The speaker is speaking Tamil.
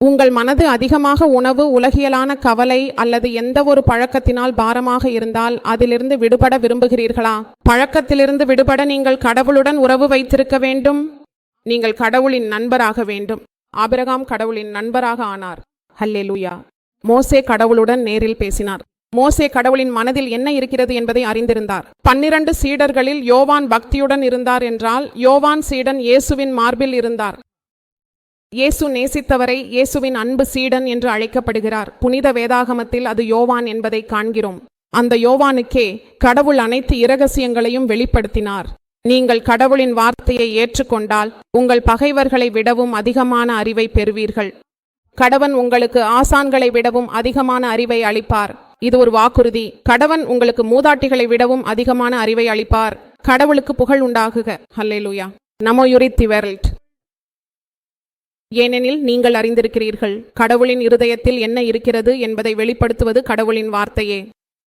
உங்கள் மனது அதிகமாக உணவு உலகியலான கவலை அல்லது எந்த ஒரு பழக்கத்தினால் பாரமாக இருந்தால் அதிலிருந்து விடுபட விரும்புகிறீர்களா? பழக்கத்திலிருந்து விடுபட நீங்கள் கடவுளுடன் உறவு வைத்திருக்க வேண்டும். நீங்கள் கடவுளின் நண்பராக வேண்டும். ஆபிரகாம் கடவுளின் நண்பராக ஆனார். ஹல்லேலூயா. மோசே கடவுளுடன் நேரில் பேசினார். மோசே கடவுளின் மனதில் என்ன இருக்கிறது என்பதை அறிந்திருந்தார். பன்னிரண்டு சீடர்களில் யோவான் பக்தியுடன் இருந்தார் என்றால் யோவான் சீடன் இயேசுவின் மார்பில் இருந்தார். இயேசு நேசித்தவரை இயேசுவின் அன்பு சீடன் என்று அழைக்கப்படுகிறார். புனித வேதாகமத்தில் அது யோவான் என்பதை காண்கிறோம். அந்த யோவானுக்கே கடவுள் அனைத்து இரகசியங்களையும் வெளிப்படுத்தினார். நீங்கள் கடவுளின் வார்த்தையை ஏற்றுக்கொண்டால் உங்கள் பகைவர்களை விடவும் அதிகமான அறிவை பெறுவீர்கள். கடவன் உங்களுக்கு ஆசான்களை விடவும் அதிகமான அறிவை அளிப்பார். இது ஒரு வாக்குறுதி. கடவன் உங்களுக்கு மூதாட்டிகளை விடவும் அதிகமான அறிவை அளிப்பார். கடவுளுக்கு புகழ் உண்டாகுக. ஹல்லேலூயா. நமோ யுரித் தி ஏனெனில் நீங்கள் அறிந்திருக்கிறீர்கள் கடவுளின் இருதயத்தில் என்ன இருக்கிறது என்பதை வெளிப்படுத்துவது கடவுளின் வார்த்தையே.